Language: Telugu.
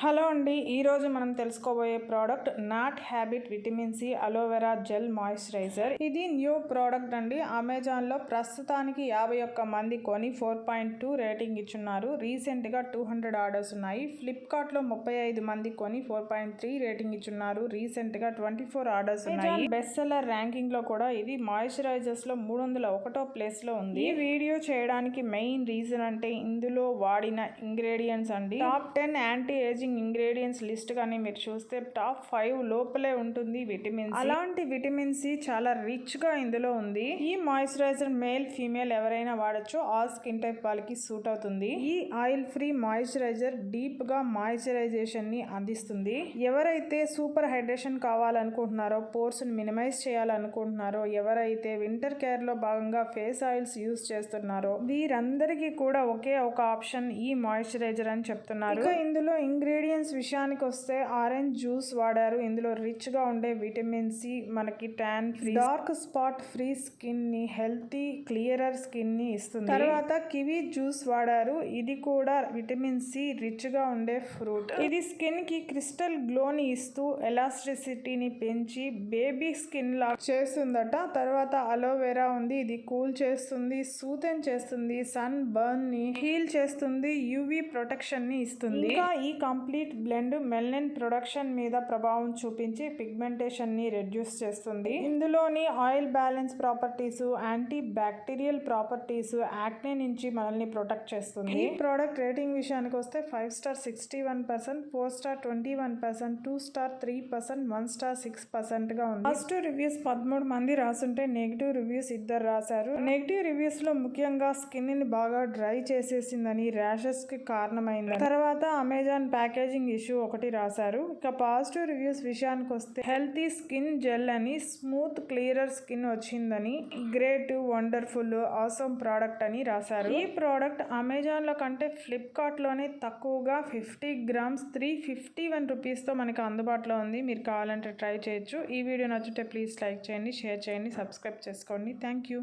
హలో అండి ఈరోజు మనం తెలుసుకోబోయే product not habit vitamin C aloe vera gel moisturiser. ఇది న్యూ ప్రోడక్ట్ అండి. అమెజాన్లో ప్రస్తుతానికి యాభై ఒక్క మంది కొని ఫోర్ పాయింట్ టూ రేటింగ్ ఇచ్చున్నారు. రీసెంట్గా టూ హండ్రెడ్ ఆర్డర్స్ ఉన్నాయి. ఫ్లిప్కార్ట్లో ముప్పై ఐదు మంది కొని ఫోర్ పాయింట్ త్రీ రేటింగ్ ఇచ్చున్నారు. రీసెంట్గా ట్వంటీ ఫోర్ ఆర్డర్స్ ఉన్నాయి. బెస్ట్ సెల్లర్ ర్యాంకింగ్లో కూడా ఇది మాయిశ్చరైజర్స్లో మూడు వందల ఒకటో ప్లేస్లో ఉంది. ఈ వీడియో చేయడానికి మెయిన్ రీజన్ అంటే ఇందులో వాడిన ఇంగ్రీడియంట్స్ అండి. Top ten anti ageing ingredients list కానీ మీరు చూస్తే టాప్ ఫైవ్ లోపలే ఉంటుంది విటమిన్ అలాంటి విటమిన్ సి చాలా రిచ్గా ఇందులో ఉంది. ఈ మాయిశ్చరైజర్ మేల్ ఫీమేల్ ఎవరైనా వాడచ్చు. ఆల్ స్కిన్ టైప్ వాళ్ళకి సూట్ అవుతుంది. ఈ ఆయిల్ ఫ్రీ మాయిశ్చరైజర్ డీప్గా మాయిశ్చరైజేషన్ని అందిస్తుంది. ఎవరైతే సూపర్ హైడ్రేషన్ కావాలనుకుంటున్నారో పోర్స్ మినిమైజ్ చేయాలనుకుంటున్నారో ఎవరైతే వింటర్ కేర్లో భాగంగా ఫేస్ ఆయిల్స్ యూస్ చేస్తున్నారో వీరందరికీ కూడా ఒకే ఒక ఆప్షన్ ఈ మాయిశ్చరైజర్ అని చెప్తున్నారు. ఇక ఇందులో ఇంగ్రీడియంట్స్ విషయానికి వస్తే ఆరెంజ్ జ్యూస్ వాడారు. ఇందులో రిచ్గా ఉండే విటమిన్ సి మనకి tan free dark spot free స్కిన్ని హెల్తీ క్లియరర్ స్కిన్ని ఇస్తుంది. తర్వాత కివీ జ్యూస్ వాడారు. ఇది కూడా విటమిన్ సి రిచ్గా ఉండే ఫ్రూట్. ఇది స్కిన్కి క్రిస్టల్ గ్లో ని ఇస్తూ ఎలాస్టిసిటీని పెంచి బేబీ స్కిన్ లా చేస్తుందట. తర్వాత అలోవెరా ఉంది. ఇది కూల్ చేస్తుంది సూతెన్ చేస్తుంది సన్ బర్న్ని హీల్ చేస్తుంది యువి ప్రొటెక్షన్ని ఇస్తుంది. ఇంకా ఈ కంప్లీట్ బ్లెండ్ మెల్నిన్ ప్రొడక్షన్ మీద ప్రభావం చూపించి పిగ్మెంటేషన్ని రెడ్యూస్ చేస్తుంది. ఇందులోని oil balance properties anti bacterial properties acne నుంచి మనల్ని ప్రొటెక్ట్ చేస్తుంది. ఈ ప్రోడక్ట్ రేటింగ్ విషయానికి వస్తే five star sixty one percent four star twenty one percent two star three percent one star six పర్సెంట్గా ఉంది. ఫస్ట్ రివ్యూస్ పదమూడు మంది రాసుంటే నెగిటివ్ రివ్యూస్ ఇద్దరు రాశారు. నెగిటివ్ రివ్యూస్లో ముఖ్యంగా స్కిన్ని బాగా డ్రై చేసేసిందని ర్యాషెస్కి తర్వాత అమెజాన్ ప్యాకేజింగ్ ఇష్యూ ఒకటి రాశారు. ఇక పాజిటివ్ రివ్యూస్ విషయానికి వస్తే హెల్తీ స్కిన్ జెల్ అని స్మూత్ క్లియరర్ స్కిన్ వచ్చిందని గ్రేట్ వండర్ఫుల్ ఆసమ్ ప్రోడక్ట్ అని రాశారు. ఈ ప్రోడక్ట్ అమెజాన్లో కంటే ఫ్లిప్కార్ట్లోనే తక్కువగా fifty grams three fifty one రూపీస్తో మనకి అందుబాటులో ఉంది. మీరు కావాలంటే ట్రై చేయొచ్చు. ఈ వీడియో నచ్చితే ప్లీజ్ లైక్ చేయండి షేర్ చేయండి సబ్స్క్రైబ్ చేసుకోండి. Thank you.